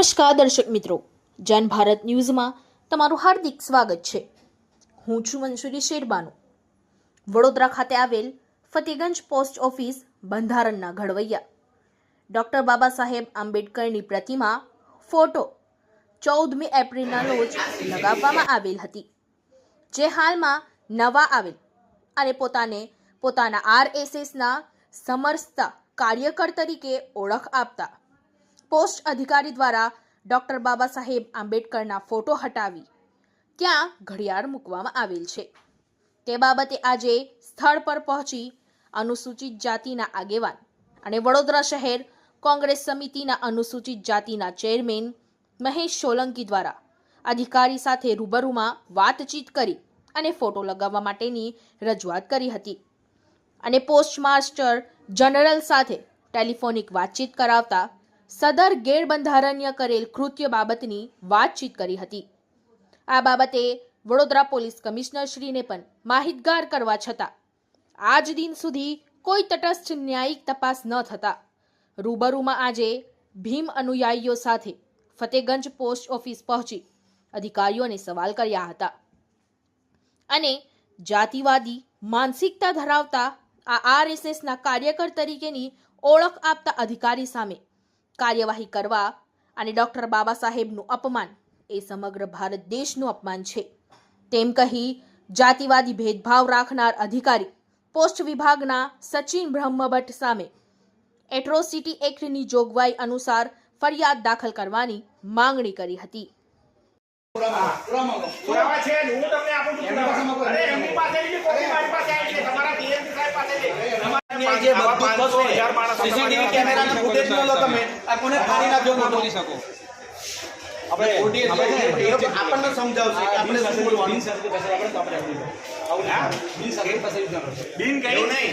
નમસ્કાર દર્શક મિત્રો. જન ભારત ન્યૂઝમાં તમારું હાર્દિક સ્વાગત છે. હું છું મંસુરી શેરબાનુ. વડોદરા ખાતે આવેલ ફતેગંજ પોસ્ટ ઓફિસ બંધારણના ઘડવૈયા. ડૉક્ટર બાબા સાહેબ આંબેડકરની પ્રતિમા, ફોટો ચૌદમી એપ્રિલના રોજ લગાવવામાં આવેલ હતી. જે હાલમાં નવા આવેલ અને પોતાને પોતાના આરએસએસના સમરસતા કાર્યકર તરીકે ઓળખ આપતા પોસ્ટ અધિકારી દ્વારા ડૉક્ટર બાબા સાહેબ આંબેડકરના ફોટો હટાવી ત્યાં ઘડિયાળ મૂકવામાં આવેલ છે. તે બાબતે આજે સ્થળ પર પહોંચી અનુસૂચિત જાતિના આગેવાન અને વડોદરા શહેર કોંગ્રેસ સમિતિના અનુસૂચિત જાતિના ચેરમેન મહેશ સોલંકી દ્વારા અધિકારી સાથે રૂબરૂમાં વાતચીત કરી અને ફોટો લગાવવા માટેની રજૂઆત કરી હતી અને પોસ્ટમાસ્ટર જનરલ સાથે ટેલિફોનિક વાતચીત કરાવતા સદર ગેરબંધારણીય કરેલ કૃત્ય બાબતની વાતચીત કરી હતી. આ બાબતે વડોદરા પોલીસ કમિશનરશ્રીને પણ માહિતગાર કરવા છતાં આજ દિન સુધી કોઈ તટસ્થ ન્યાયિક તપાસ ન થતા. રૂબરૂમાં આજે ભીમ અનુયાયીઓ સાથે ફતેગંજ પોસ્ટ ઓફિસ પહોંચી અધિકારીઓને સવાલ કર્યા હતા. અને જાતિવાદી માનસિકતા ધરાવતા આ આરએસએસના કાર્યકર તરીકેની ઓળખ આપતા અધિકારી સામે કાર્યવાહી કરવા અને ડૉક્ટર બાબા સાહેબનું અપમાન. એ સમગ્ર ભારત દેશનું અપમાન છે. તેમ કહી જાતિવાદી ભેદભાવ રાખનાર અધિકારી પોસ્ટ વિભાગના સચિન બ્રહ્મભટ્ટ સામે એટ્રોસિટી એક્ટની જોગવાઈ અનુસાર ફરિયાદ દાખલ કરવાની માંગણી કરી હતી. પુરાવા છે હું તમને આપું છું અરે એમની પાસેની બી કોપી મારી પાસે આવી છે. તમારા DMP સાહેબ પાસેથી. જે બધું થશે, હજાર માણસો CCTV તમારી કેમેરાના ફૂટેજ ન લો તમે. આ કોને ફાડી નાખજો ના બોલી શકો. આપણે આપણે આપણને સમજાવશે કે આપણે શું બોલવાનું. સર- બિન તમે છે નહીં.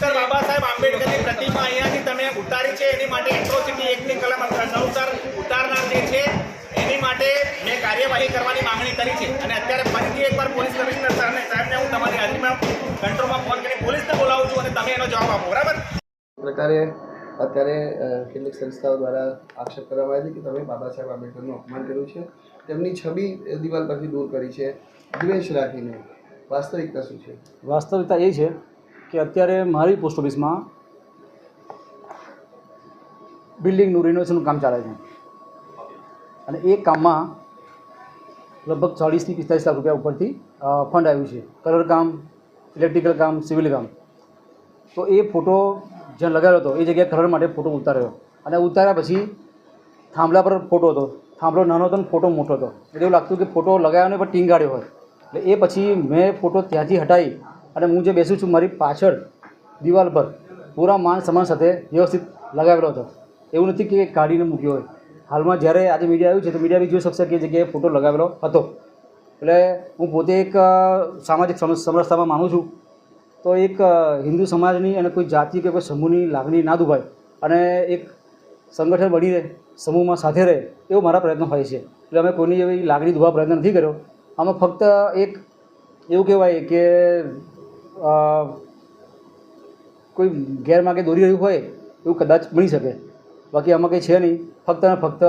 ડોક્ટર બાબા સાહેબ આંબેડકરની પ્રતિમા અહીંયાથી તમે ઉતારી છે. એની માટે એટ્રોસિટી એકની કલમ અનુસાર ઉતારનાર જે છે એની માટે મેં કાર્યવાહી કરવાની માંગણી કરી છે. અને અત્યારે ફરીથી એકવાર પોલીસ કમિશનર સાહેબને સાહેબને હું તમારી હાજરીમાં કંટ્રોલમાં ફોન કરીને પોલીસને બોલાવું છું અને તમે એનો જવાબ આપો. બરાબર? પ્રકારે અત્યારે કેટલીક સંસ્થાઓ દ્વારા આક્ષેપ કરવામાં આવ્યો છે કે તમે બાબા સાહેબ આંબેડકરનું અપમાન કર્યું છે. તેમની છબી દિવાલ પરથી દૂર કરી છે. દ્વેષ રાખીને. વાસ્તવિકતા શું છે? વાસ્તવિકતા એ છે કે અત્યારે મારી પોસ્ટ ઓફિસમાં બિલ્ડિંગનું રિનોવેશનનું કામ ચાલે છે. અને એ કામમાં લગભગ ચાળીસથી પિસ્તાલીસ લાખ રૂપિયા ઉપરથી ફંડ આવ્યું છે. કલર કામ ઇલેક્ટ્રિકલ કામ સિવિલ કામ. તો એ ફોટો જ્યાં લગાવ્યો હતો, એ જગ્યાએ કલર માટે ફોટો ઉતાર્યો. અને ઉતાર્યા પછી થાંભલા પર ફોટો હતો. થાંભલો નાનો હતો ને ફોટો મોટો હતો. એટલે એવું લાગતું કે ફોટો લગાવ્યો ને પણ ટીંગાડ્યો હોય. એટલે એ પછી મેં ફોટો ત્યાંથી હટાવી અને હું જે બેસું છું મારી પાછળ દિવાલ પર પૂરા માન સમાન સાથે વ્યવસ્થિત લગાવેલો હતો. એવું નથી કે કાઢીને મૂક્યો હોય. હાલમાં જ્યારે આજે મીડિયા આવ્યું છે તો મીડિયા બી જોઈ શકશે કે જગ્યાએ ફોટો લગાવેલો હતો. એટલે હું પોતે એક સામાજિક સમ- સમરસતામાં માનું છું. તો એક હિન્દુ સમાજની અને કોઈ જાતિ કે કોઈ સમૂહની લાગણી ના દુભાય અને એક સંગઠન બની રહે, સમૂહમાં સાથે રહે એવો મારા પ્રયત્ન હોય છે. એટલે અમે કોઈની એવી લાગણી દુભાવ પ્રયત્ન નથી કર્યો. આમાં ફક્ત એક એવું કહેવાય કે કોઈ ગેરમાર્ગે દોરી રહ્યું હોય એવું કદાચ બની શકે. બાકી આમાં કંઈ છે નહીં. ફક્ત અને ફક્ત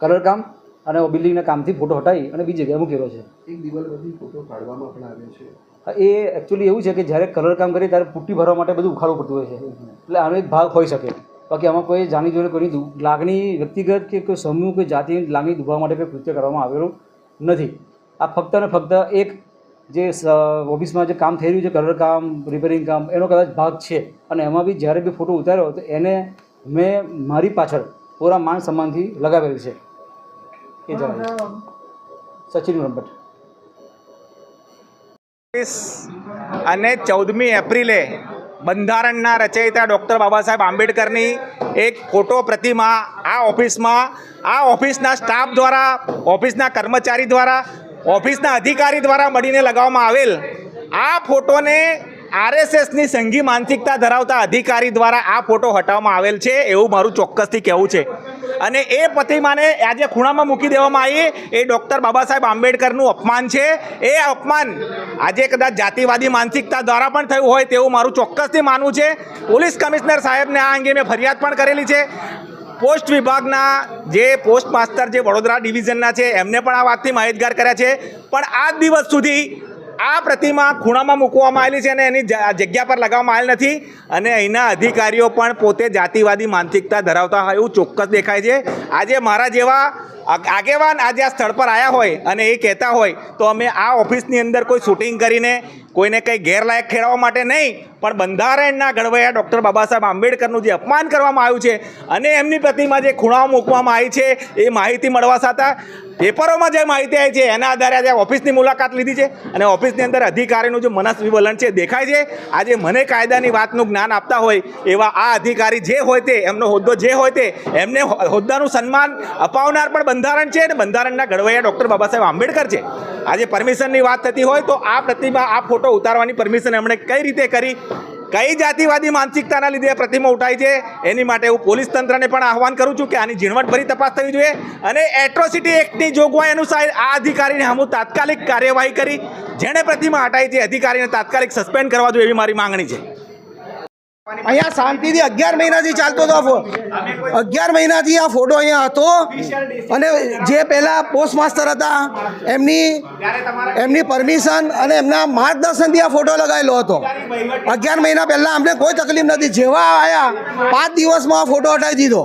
કલર કામ અને બિલ્ડિંગના કામથી ફોટો હટાવી અને બીજી જગ્યાએ મૂકેલો છે. એક દિવાલ પરથી ફોટો કાઢવામાં પણ આવે છે. એ એકચ્યુઅલી એવું છે કે જ્યારે કલર કામ કરીએ ત્યારે પુટ્ટી ભરવા માટે બધું ઉખાડવું પડતું હોય છે. એટલે આનો એક ભાગ હોઈ શકે. બાકી આમાં કોઈ જાણી જોઈને કોઈની દુ- લાગણી વ્યક્તિગત કે કોઈ સમૂહ કોઈ જાતિની લાગણી દુભાવવા માટે કોઈ કૃત્ય કરવામાં આવેલું નથી. આ ફક્ત અને ફક્ત એક જે ઓફિસમાં જે કામ થઈ રહ્યું છે કલર કામ રિપેરિંગ કામ એનો કદાચ ભાગ છે. અને એમાં બી જ્યારે બી ફોટો ઉતાર્યો તો એને મેં મારી પાછળ પૂરા માન સન્માનથી લગાવેલું છે. એ જણાવ્યું સચિન બ્રહ્મભટ્ટ અને ચૌદમી એપ્રિલે બંધારણના રચયિતા ડૉક્ટર બાબા સાહેબ આંબેડકરની એક ફોટો પ્રતિમા આ ઓફિસમાં આ ઓફિસના સ્ટાફ દ્વારા ઓફિસના કર્મચારી દ્વારા ઓફિસના અધિકારી દ્વારા મળીને લગાવવામાં આવેલ આ ફોટોને આરએસએસની સંઘી માનસિકતા ધરાવતા અધિકારી દ્વારા આ ફોટો હટાવવામાં આવેલ છે એવું મારું ચોક્કસથી કહેવું છે. અને એ પ્રતિમાને આજે ખૂણામાં મૂકી દેવામાં આવી. એ ડૉક્ટર બાબા સાહેબ આંબેડકરનું અપમાન છે. એ અપમાન આજે કદાચ જાતિવાદી માનસિકતા દ્વારા પણ થયું હોય તેવું મારું ચોક્કસથી માનવું છે. પોલીસ કમિશનર સાહેબને આ અંગે મેં ફરિયાદ પણ કરેલી છે. પોસ્ટ વિભાગના જે પોસ્ટ માસ્ટર જે વડોદરા ડિવિઝનના છે, એમને પણ આ વાતથી માહિતગાર કર્યા છે. પણ આ દિવસ સુધી આ પ્રતિમા ખૂણામાં મૂકવામાં આવેલી છે અને એની જગ્યા પર લગાવવામાં આવેલ નથી અને અહીંના અધિકારીઓ પણ પોતે જાતિવાદી માનસિકતા ધરાવતા હોય એવું ચોક્કસ દેખાય છે. આજે મારા જેવા આગેવાન આજે આ સ્થળ પર આવ્યા હોય અને એ કહેતા હોય, તો અમે આ ઓફિસની અંદર કોઈ શૂટિંગ કરીને કોઈને કંઈ ગેરલાયક ખેડવા માટે નહીં, પણ બંધારણના ઘડવૈયા ડૉક્ટર બાબા આંબેડકરનું જે અપમાન કરવામાં આવ્યું છે અને એમની પ્રતિમા જે ખૂણાઓ મૂકવામાં આવી છે, એ માહિતી મળવા સાથે પેપરોમાં જે માહિતી આવી છે, એના આધારે આજે ઓફિસની મુલાકાત લીધી છે અને ઓફિસની અંદર અધિકારીનું જે મનસ્વી વલણ છે, દેખાય છે. આજે મને કાયદાની વાતનું જ્ઞાન આપતા હોય એવા આ અધિકારી જે હોય તે, એમનો હોદ્દો જે હોય તે, એમને હોદ્દાનું સન્માન અપાવનાર પણ બંધારણ છે અને બંધારણના ઘડવૈયા ડૉક્ટર બાબા સાહેબ આંબેડકર છે. આજે પરમિશનની વાત થતી હોય તો આ પ્રતિમા, આ ફોટો ઉતારવાની પરમિશન એમણે કઈ રીતે કરી? કઈ જાતિવાદી માનસિકતાના લીધે આ પ્રતિમા ઉઠાઈ છે? એની માટે હું પોલીસ તંત્રને પણ આહવાન કરું છું કે આની ઝીણવટભરી તપાસ થવી જોઈએ અને એટ્રોસિટી એક્ટની જોગવાઈ અનુસાર આ અધિકારીને હમું તાત્કાલિક કાર્યવાહી કરી. જેણે પ્રતિમા હટાઈ છે, અધિકારીને તાત્કાલિક સસ્પેન્ડ કરવા જોઈએ એવી મારી માંગણી છે. અહીંયા શાંતિથી અગિયાર મહિનાથી ચાલતો હતો અગિયાર મહિનાથી આ ફોટો અહીંયા હતો. અને જે પહેલાં પોસ્ટ માસ્ટર હતા, એમની એમની પરમિશન અને એમના માર્ગદર્શનથી આ ફોટો લગાવેલો હતો. અગિયાર મહિના પહેલાં અમને કોઈ તકલીફ નથી. જેવા આવ્યા પાંચ દિવસમાં આ ફોટો હટાવી દીધો.